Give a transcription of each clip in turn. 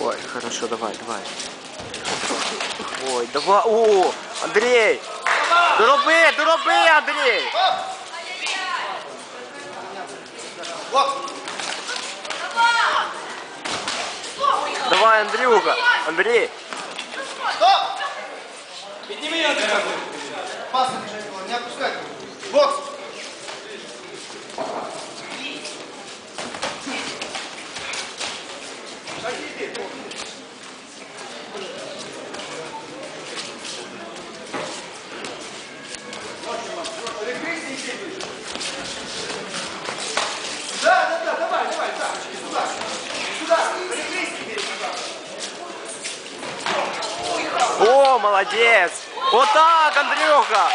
Ой, хорошо, давай, давай. Ой, давай. О, Андрей! Дороби, дороби, Андрей! Давай, Андрюха! Андрей! Стоп! Подними ее, Пас не опускай. Бокс. О, молодец! Вот так, Андрюха!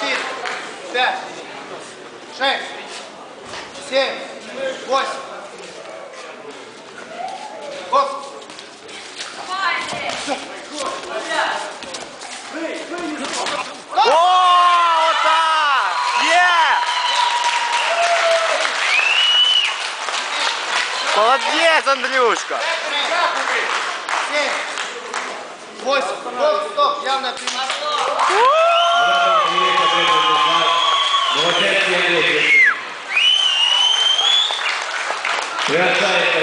четыре, пять, шесть, семь, восемь. Бокс. О, вот так! Е! Молодец, Андрюшка! Семь, восемь. Бокс, стоп, явно преимущество. Молодец, Янукович. Приглашается